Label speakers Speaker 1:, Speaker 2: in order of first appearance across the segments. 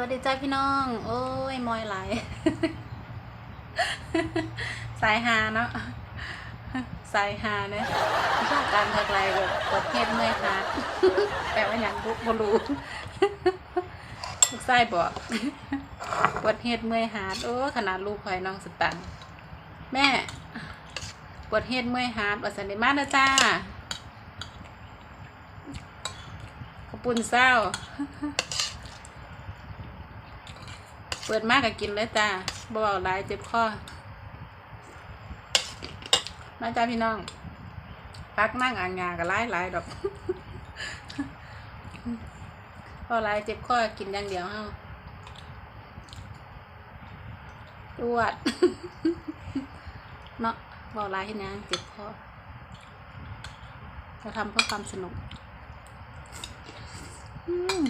Speaker 1: วัสดีจ้าพี่น้อง โอ้ย มอยไหลสายหาเนาะสายหาเนี่ยชอบการทักไลแบบปวดเฮ็ดเมื่อยหาแต่ว่าอย่างบุบรู้ลูกไส้บอกปวดเฮ็ดเมื่อยหาดโอ้ขนาดลูกคอยน้องสตังแม่ ปวดเฮ็ดเมื่อยหาดวัสันนิมานะจ้าขอบปุ่นเศร้า เปิดมากก็กินเลยจ้าบ่เอาหลายเจ็บคอมาจ้าพี่น้องพักนั่งอ่างงากับไล่ไล่ดอกพอไล่เจ็บคอกินอย่างเดียวเฮาตวดเนาะบอกไล่ที่นี้เจ็บคอเราทำเพื่อความสนุก อืม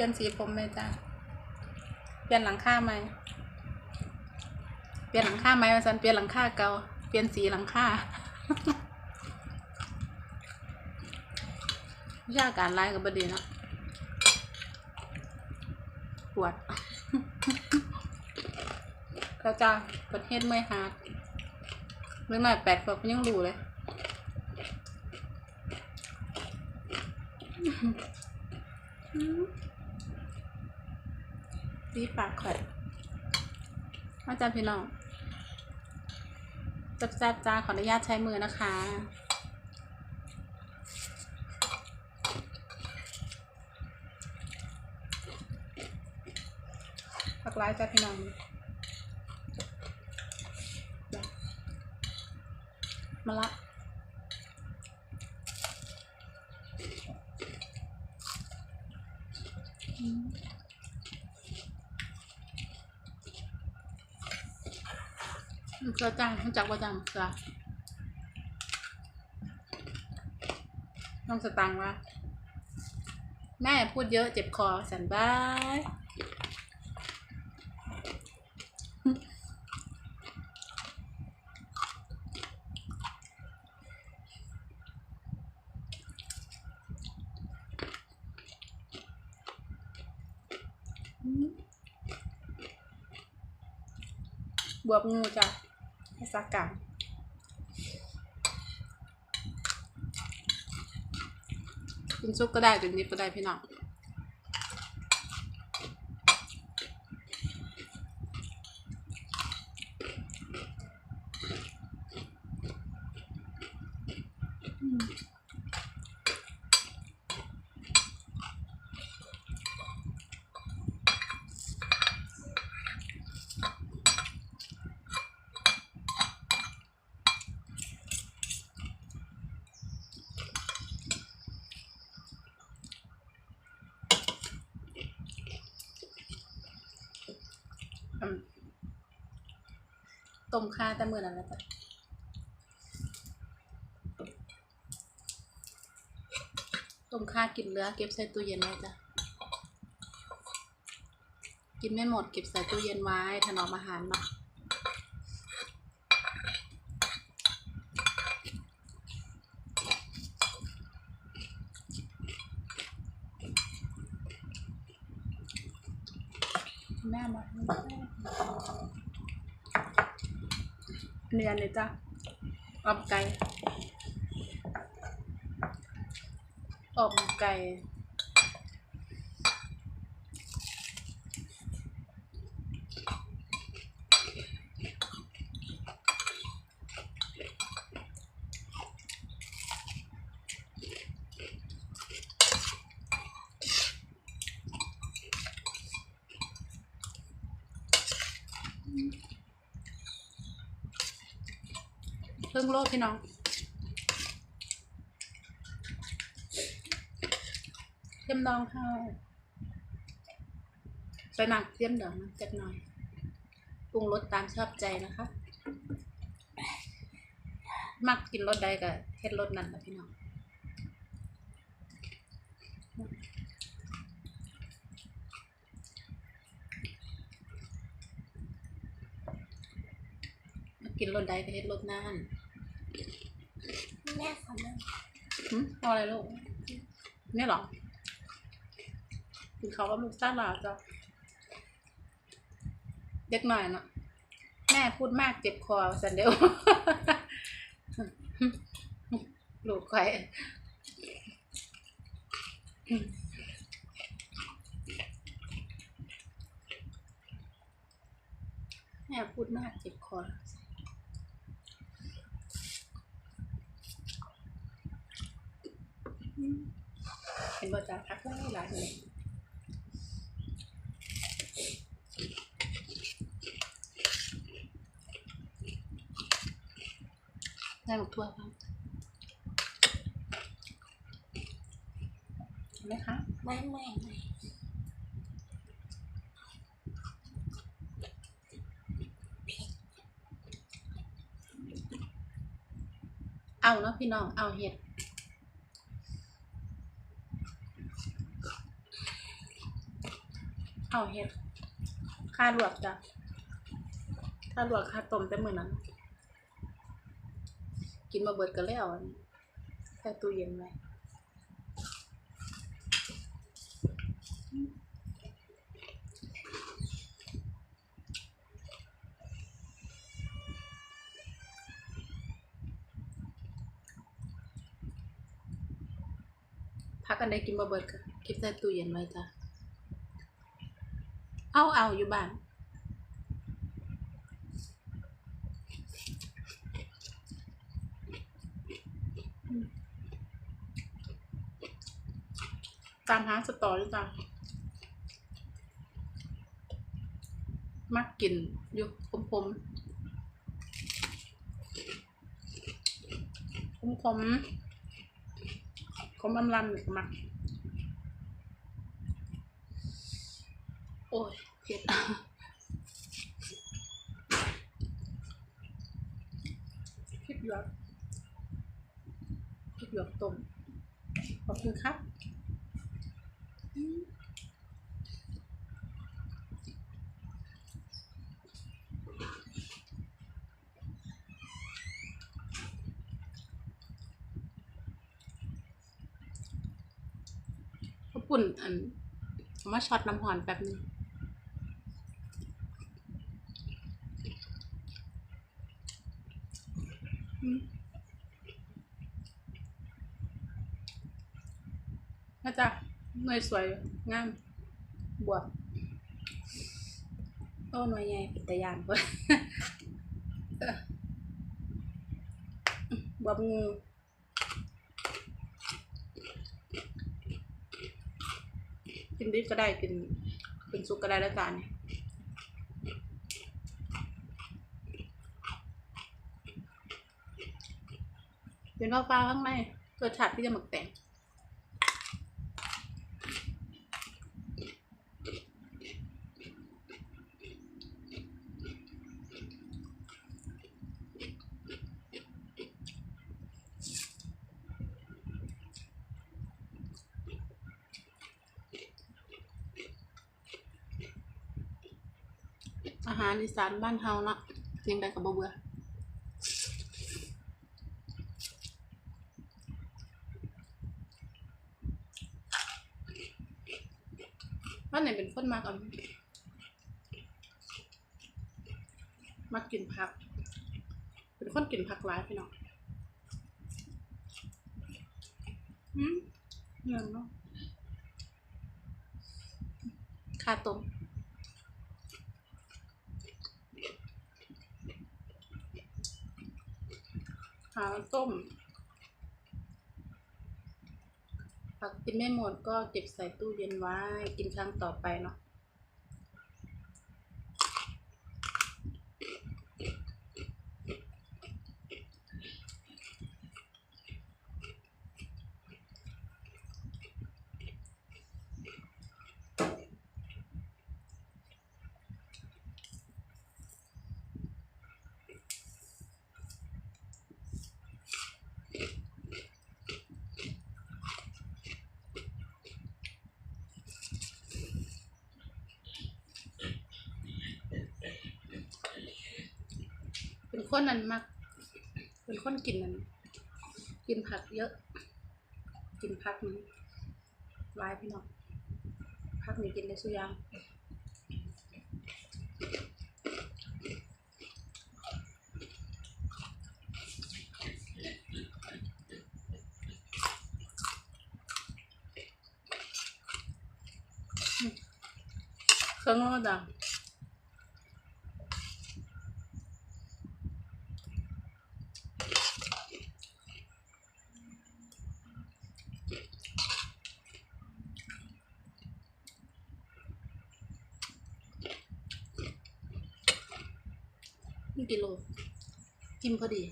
Speaker 1: ปลี่ยนสีผมไหมจ้าเปลี่ยนหลังคาไหมเปลี่ยนหลังคาไหมมาสันเปลี่ยนหลังคาเก่าเปลี่ยนสีหลังคาวิชาการไล่กับบดีเนาะปวดแล้วจ้าประเทศเมื่อยหาดเรื่องหน่อยแปดขวบก็ยังรู้เลย ซีปากข่อยมาจ้าพี่น้องจับจับจ้าขออนุญาตใช้มือนะคะ ผักร้ายจ้าพี่น้องมาละ เกลือจ้ารู้จักว่าจังเกลือน้องสตังค์ว่าแม่พูดเยอะเจ็บคอสันบายบวบงูจ้ะ ภาษากลางกินซุปก็ได้กินดิบก็ได้พี่น้อง ต้มข้าแต่มือนั้นแหละจ้ะต้มข้ากินเหลือเก็บใส่ตู้เย็นไว้จ้ะ กินไม่หมดเก็บใส่ตู้เย็นไว้ถนอมอาหารมาแม่มา เนียนเลยจ้ะอบไก่อบไก่ พิ่งโลดพี่น้อง เทียมดองข้าวใส่หนักเทียมดองนจักหน่อย ปรุงรสตามชอบใจนะคะ มักกินรสใดก็เฮ็ดรสนั้นนะพี่น้องกินรสใดก็เฮ็ดรสนั่น
Speaker 2: แม่ขอนั่ง
Speaker 1: หึเอาอะไรลูก เนี่ยเหรอกินเขาวกับลูกซ่าหลาจ้ะเด็กหน่อยเนาะแม่พูดมากเจ็บคอสันเดียวลูกใครแม่พูดมากเจ็บคอ เห็นบ่จ้าพักไว้หลายเลยได้หมกทั่วครับเห็นไหมคะ
Speaker 2: ไม่ไม่ไม่
Speaker 1: เอาเนาะพี่น้อง เอาเห็ด เอาเห็ดค่าลวกจ้ะค่าลวกค่าต้มแต่มื้อนั้น กินมาเบิดก็แล้วใส่ตู้เย็นไว้พักกันได้กินมาเบิดก็เก็บใส่ตู้เย็นไว้จ้ะ เอาเอาอยู่บ้านตามหาสตอรี่จ้ะมักกินอยู่คมคมคมคมคมอำลำนี่ก็มัก โอ้ยเผ็ดพริกหยวกพริกหยวกต้มขอบคุณครับข้าวปุ่นอันเอามาช็อตน้ำหอนแป๊บนึงอืม นะจ๊ะหน่วยสวยงามบวบโอ้หน่วยใหญ่ป็นตยานเพิ่อบวบงูกินดิบก็ได้กินเป็นซุปก็ได้แล้วจานเนี่ย เป็นฟ้าๆข้างในรสชาติที่จะหมักแตงอาหารอีสานบ้านเฮาเนาะเพียงใดกับบ่เบื่อบ้านไหนเป็น คนมากอะมากินผัก เป็นคนกินผักหลายพี่น้องอืมเงินเนาะค่าต้มหาต้ม ผักกินไม่หมดก็เก็บใส่ตู้เย็นไว้ กินครั้งต่อไปเนาะ คนนั้นมักเป็นคนกินนั้นกินผักเยอะ กินผักนี้หลายพี่น้องผักนี้กินได้สุยางเครื่องก็ดัง นี่กิโลกินพอดี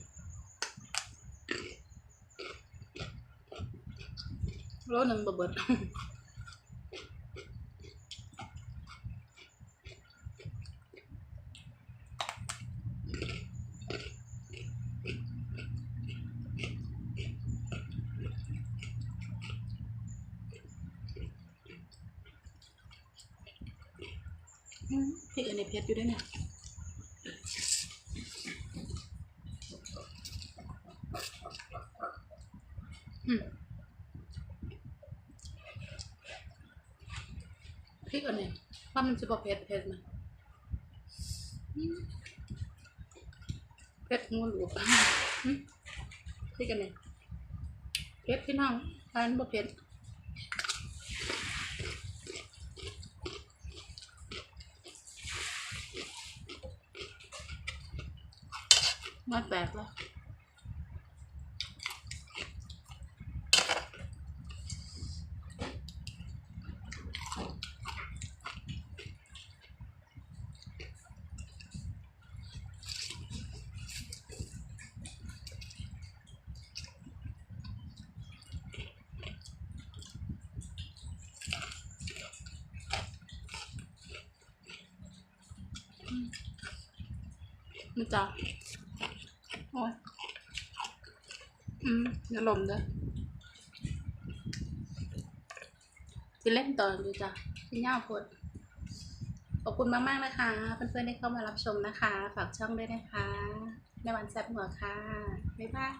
Speaker 1: โลหนึ่งบะเบิดพริกอันนี้เผ็ดอยู่ด้วยเนี่ย พริกอันนี้ว่ามันจะบอกเผ็ดเผ็ดไหมเผ็ดงูหลูกพริกอันนี้เผ็ดพี่น้องทานบ่เผ็ดมาแปลกแล้ว มันจะโอ้ยอืมอย่าลมเด้อจะเล่นต่อดูจ้ะพี่ย่าพดขอบคุณมากๆนะคะ เพื่อนๆที่เข้ามารับชมนะคะ ฝากช่องด้วยนะคะ ในวันแซ่บหัวค่ะ บ๊ายบาย